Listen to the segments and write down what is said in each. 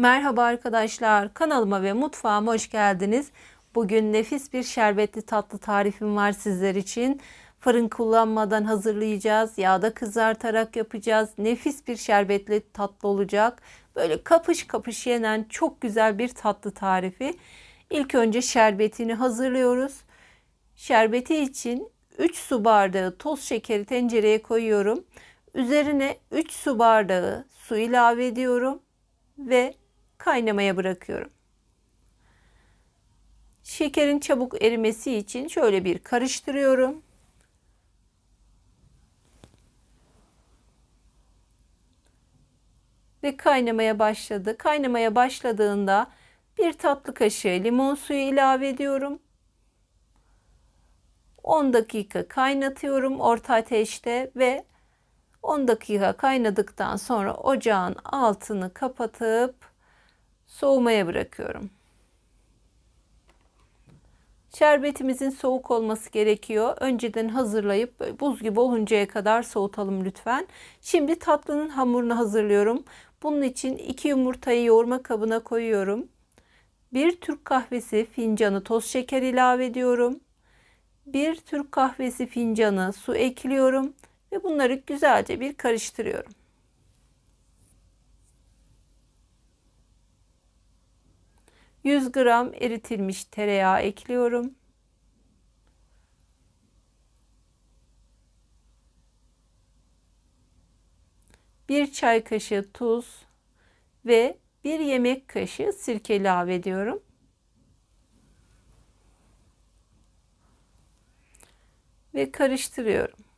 Merhaba arkadaşlar, kanalıma ve mutfağıma hoş geldiniz. Bugün nefis bir şerbetli tatlı tarifim var sizler için. Fırın kullanmadan hazırlayacağız. Yağda kızartarak yapacağız. Nefis bir şerbetli tatlı olacak. Böyle kapış kapış yenen çok güzel bir tatlı tarifi. İlk önce şerbetini hazırlıyoruz. Şerbeti için 3 su bardağı toz şekeri tencereye koyuyorum. Üzerine 3 su bardağı su ilave ediyorum ve kaynamaya bırakıyorum. Şekerin çabuk erimesi için şöyle bir karıştırıyorum. Ve kaynamaya başladı. Kaynamaya başladığında bir tatlı kaşığı limon suyu ilave ediyorum. 10 dakika kaynatıyorum orta ateşte ve 10 dakika kaynadıktan sonra ocağın altını kapatıp soğumaya bırakıyorum. Şerbetimizin soğuk olması gerekiyor. Önceden hazırlayıp buz gibi oluncaya kadar soğutalım lütfen. Şimdi tatlının hamurunu hazırlıyorum. Bunun için 2 yumurtayı yoğurma kabına koyuyorum. 1 Türk kahvesi fincanı toz şeker ilave ediyorum. 1 Türk kahvesi fincanı su ekliyorum ve bunları güzelce bir karıştırıyorum. Yüz gram eritilmiş tereyağı ekliyorum. Bir çay kaşığı tuz ve bir yemek kaşığı sirke ilave ediyorum. Ve karıştırıyorum.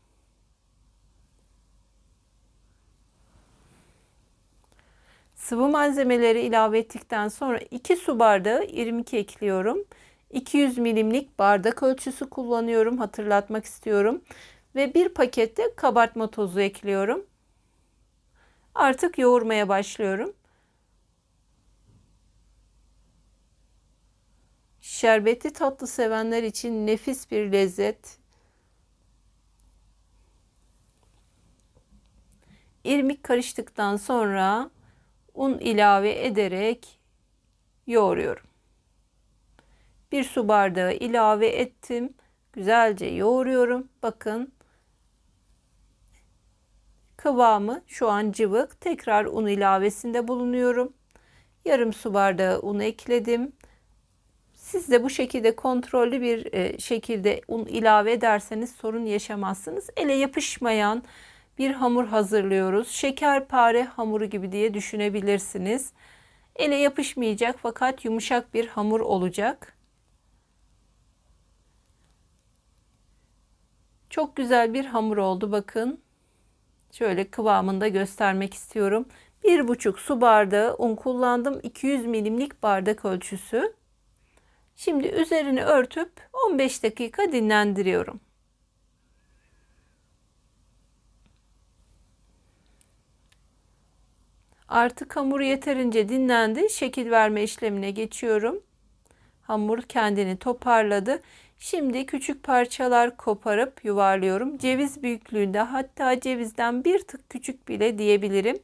Sıvı malzemeleri ilave ettikten sonra 2 su bardağı irmik ekliyorum. 200 milimlik bardak ölçüsü kullanıyorum. Hatırlatmak istiyorum. Ve bir pakette kabartma tozu ekliyorum. Artık yoğurmaya başlıyorum. Şerbetli tatlı sevenler için nefis bir lezzet. İrmik karıştıktan sonra un ilave ederek yoğuruyorum. Bir su bardağı ilave ettim. Güzelce yoğuruyorum. Bakın kıvamı şu an cıvık. Tekrar un ilavesinde bulunuyorum. Yarım su bardağı un ekledim. Siz de bu şekilde kontrollü bir e, şekilde un ilave ederseniz sorun yaşamazsınız. Ele yapışmayan bir hamur hazırlıyoruz. Şekerpare hamuru gibi diye düşünebilirsiniz. Ele yapışmayacak fakat yumuşak bir hamur olacak. Çok güzel bir hamur oldu bakın. Şöyle kıvamında göstermek istiyorum. Bir buçuk su bardağı un kullandım. 200 milimlik bardak ölçüsü. Şimdi üzerini örtüp 15 dakika dinlendiriyorum. Artık hamur yeterince dinlendi. Şekil verme işlemine geçiyorum. Hamur kendini toparladı. Şimdi küçük parçalar koparıp yuvarlıyorum. Ceviz büyüklüğünde hatta cevizden bir tık küçük bile diyebilirim.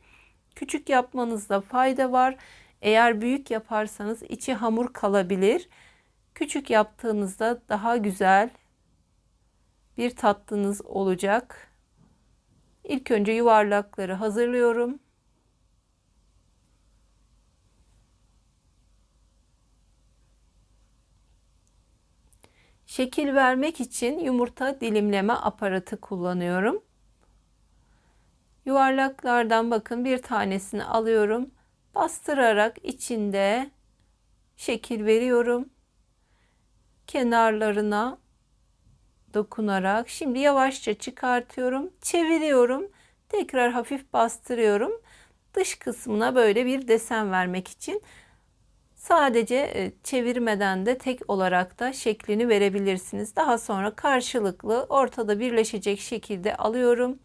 Küçük yapmanızda fayda var. Eğer büyük yaparsanız içi hamur kalabilir. Küçük yaptığınızda daha güzel bir tatlınız olacak. İlk önce yuvarlakları hazırlıyorum. Şekil vermek için yumurta dilimleme aparatı kullanıyorum. Yuvarlaklardan bakın bir tanesini alıyorum. Bastırarak içinde şekil veriyorum. Kenarlarına dokunarak şimdi yavaşça çıkartıyorum. Çeviriyorum. Tekrar hafif bastırıyorum. Dış kısmına böyle bir desen vermek için Sadece e, çevirmeden de tek olarak da şeklini verebilirsiniz. Daha sonra karşılıklı ortada birleşecek şekilde alıyorum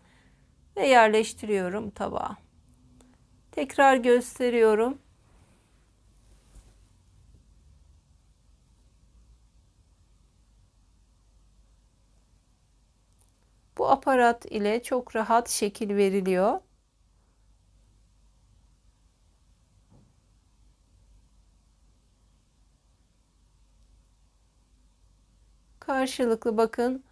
ve yerleştiriyorum tabağa. Tekrar gösteriyorum. Bu aparat ile çok rahat şekil veriliyor. Karşılıklı bakın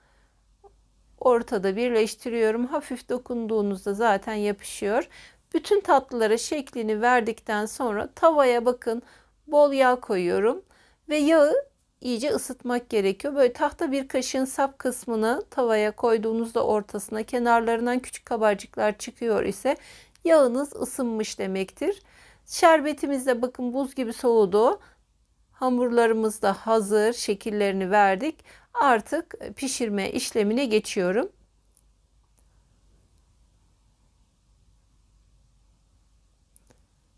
ortada birleştiriyorum. Hafif dokunduğunuzda zaten yapışıyor. Bütün tatlılara şeklini verdikten sonra tavaya bakın bol yağ koyuyorum ve yağı iyice ısıtmak gerekiyor. Böyle tahta bir kaşığın sap kısmını tavaya koyduğunuzda ortasına kenarlarından küçük kabarcıklar çıkıyor ise yağınız ısınmış demektir. Şerbetimiz de bakın buz gibi soğudu. Hamurlarımız da hazır. Şekillerini verdik. Artık pişirme işlemine geçiyorum.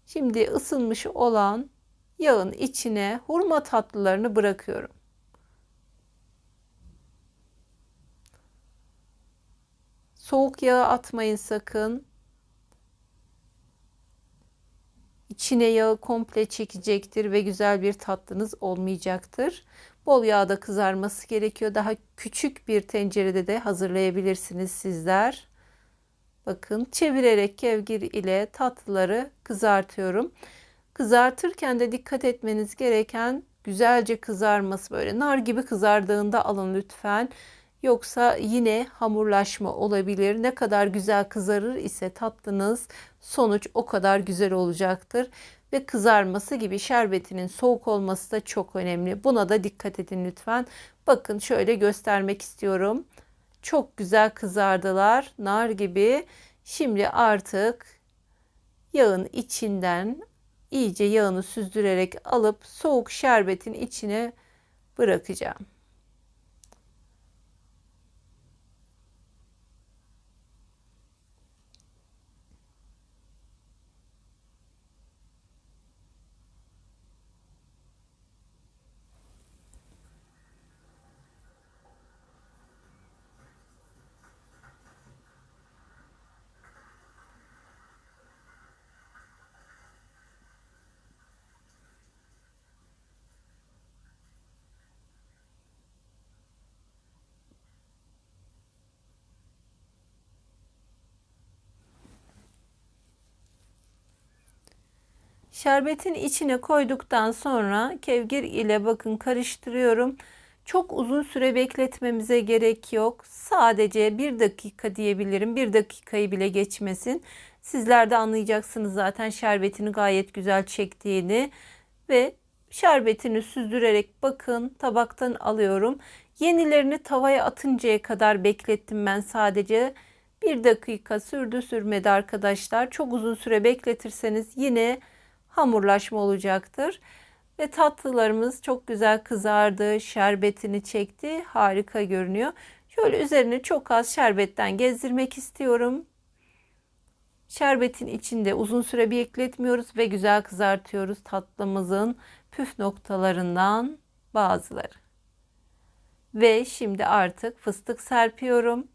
Şimdi ısınmış olan yağın içine hurma tatlılarını bırakıyorum. Soğuk yağı atmayın sakın. İçine yağı komple çekecektir ve güzel bir tatlınız olmayacaktır. Bol yağda kızarması gerekiyor. Daha küçük bir tencerede de hazırlayabilirsiniz sizler. Bakın çevirerek kevgir ile tatlıları kızartıyorum. Kızartırken de dikkat etmeniz gereken güzelce kızarması böyle nar gibi kızardığında alın lütfen. Yoksa yine hamurlaşma olabilir. Ne kadar güzel kızarır ise tatlınız sonuç o kadar güzel olacaktır. Ve kızarması gibi şerbetinin soğuk olması da çok önemli. Buna da dikkat edin lütfen. Bakın şöyle göstermek istiyorum. Çok güzel kızardılar. Nar gibi. Şimdi artık yağın içinden iyice yağını süzdürerek alıp soğuk şerbetin içine bırakacağım. Şerbetin içine koyduktan sonra kevgir ile bakın karıştırıyorum. Çok uzun süre bekletmemize gerek yok. Sadece bir dakika diyebilirim. Bir dakikayı bile geçmesin. Sizler de anlayacaksınız zaten şerbetini gayet güzel çektiğini ve şerbetini süzdürerek bakın tabaktan alıyorum. Yenilerini tavaya atıncaya kadar beklettim ben sadece. Bir dakika sürdü sürmedi arkadaşlar. Çok uzun süre bekletirseniz yine hamurlaşma olacaktır. Ve tatlılarımız çok güzel kızardı, şerbetini çekti, harika görünüyor. Şöyle üzerine çok az şerbetten gezdirmek istiyorum. Şerbetin içinde uzun süre bekletmiyoruz ve güzel kızartıyoruz tatlımızın püf noktalarından bazıları. Ve şimdi artık fıstık serpiyorum.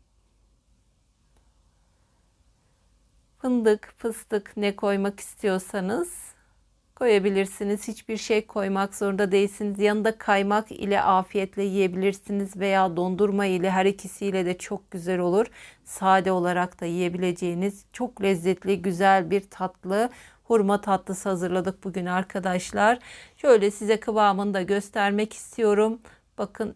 Fındık, fıstık ne koymak istiyorsanız koyabilirsiniz. Hiçbir şey koymak zorunda değilsiniz. Yanında kaymak ile afiyetle yiyebilirsiniz veya dondurma ile her ikisiyle de çok güzel olur. Sade olarak da yiyebileceğiniz çok lezzetli güzel bir tatlı hurma tatlısı hazırladık bugün arkadaşlar. Şöyle size kıvamını da göstermek istiyorum. Bakın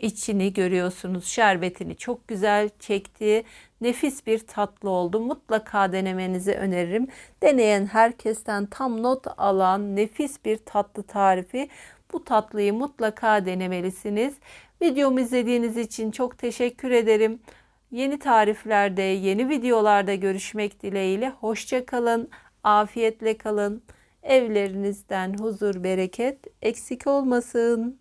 içini görüyorsunuz. Şerbetini çok güzel çekti. Nefis bir tatlı oldu. Mutlaka denemenizi öneririm. Deneyen herkesten tam not alan nefis bir tatlı tarifi. Bu tatlıyı mutlaka denemelisiniz. Videomu izlediğiniz için çok teşekkür ederim. Yeni tariflerde, yeni videolarda görüşmek dileğiyle. Hoşça kalın, afiyetle kalın. Evlerinizden huzur, bereket eksik olmasın.